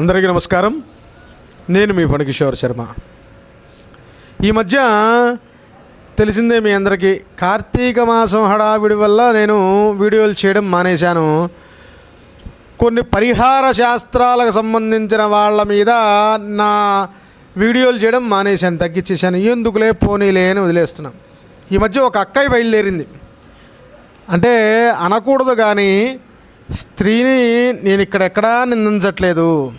అందరికీ నమస్కారం. నేను మీ ఫణికిషోర్ శర్మ. ఈ మధ్య తెలిసిందే మీ అందరికీ కార్తీక మాసం హడావిడి వల్ల నేను వీడియోలు చేయడం మానేశాను. కొన్ని పరిహార శాస్త్రాలకు సంబంధించిన వాళ్ళ మీద నా వీడియోలు చేయడం మానేశాను తగ్గించేశాను ఎందుకులే పోనీలే అని వదిలేస్తున్నాం. ఈ మధ్య ఒక అక్కయ్య బయలుదేరింది. అంటే అనకూడదు కానీ స్త్రీని నేను ఇక్కడెక్కడా నిందించట్లేదు.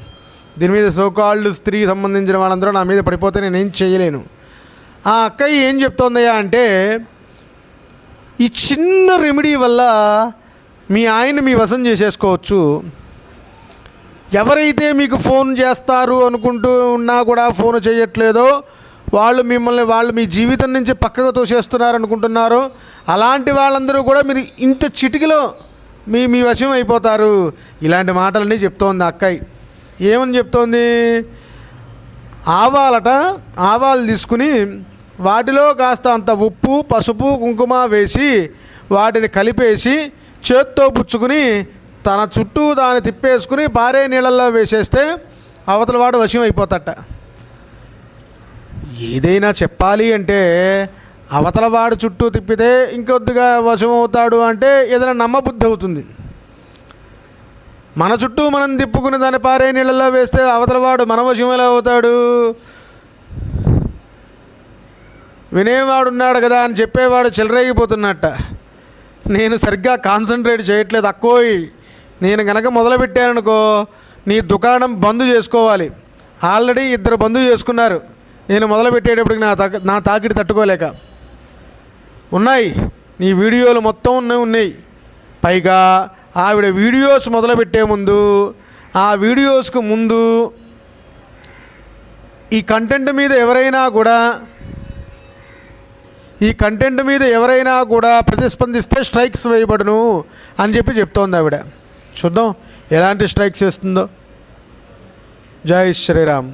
దీని మీద సోకాళ్ళు స్త్రీకి సంబంధించిన వాళ్ళందరూ నా మీద పడిపోతే నేనేం చేయలేను. ఆ అక్కయ్య ఏం చెప్తోందయ్యా అంటే ఈ చిన్న రెమెడీ వల్ల మీ ఆయన మీ వశం చేసేసుకోవచ్చు. ఎవరైతే మీకు ఫోన్ చేస్తారు అనుకుంటూ ఉన్నా కూడా ఫోన్ చేయట్లేదో వాళ్ళు మిమ్మల్ని వాళ్ళు మీ జీవితం నుంచి పక్కకు తోసేస్తున్నారు అనుకుంటున్నారో. అలాంటి వాళ్ళందరూ కూడా మీరు ఇంత చిటికలో మీ మీ వశం అయిపోతారు. ఇలాంటి మాటలన్నీ చెప్తోంది అక్కయ్య. ఏమని చెప్తోంది? ఆవాలట ఆవాలు తీసుకుని వాటిలో కాస్త అంత ఉప్పు పసుపు కుంకుమ వేసి వాటిని కలిపేసి చేత్తో పుచ్చుకుని తన చుట్టూ దాన్ని తిప్పేసుకుని పారే నీళ్ళల్లో వేసేస్తే అవతల వాడు వశం అయిపోతట ఏదైనా చెప్పాలి అంటే అవతల వాడు చుట్టూ తిప్పితే ఇంకొద్దిగా వశం అవుతాడు అంటే ఏదైనా నమ్మబుద్ధి అవుతుంది. మన చుట్టూ మనం తిప్పుకుని దాన్ని పారే నీళ్ళల్లో వేస్తే అవతల వాడు మన వశం ఎలా అవుతాడు. వినేవాడు ఉన్నాడు కదా అని చెప్పేవాడు చెలరేగిపోతున్నట్ట. నేను సరిగ్గా కాన్సన్ట్రేట్ చేయట్లేదు. అక్కోయ్ నేను కనుక మొదలుపెట్టాననుకో నీ దుకాణం బంద్ చేసుకోవాలి. ఆల్రెడీ ఇద్దరు బంద్ చేసుకున్నారు. నేను మొదలుపెట్టేటప్పటికి నా తా నా తాకిడి తట్టుకోలేక. ఉన్నాయి. నీ వీడియోలు మొత్తం ఉన్నాయి ఉన్నాయి. పైగా ఆవిడ వీడియోస్ మొదలుపెట్టే ముందు ఆ వీడియోస్కు ముందు ఈ కంటెంట్ మీద ఎవరైనా కూడా ఈ కంటెంట్ మీద ఎవరైనా కూడా ప్రతిస్పందిస్తే స్ట్రైక్స్ వేయబడును అని చెప్పి చెప్తోంది ఆవిడ. చూద్దాం ఎలాంటి స్ట్రైక్స్ వేస్తుందో. జై శ్రీరామ్.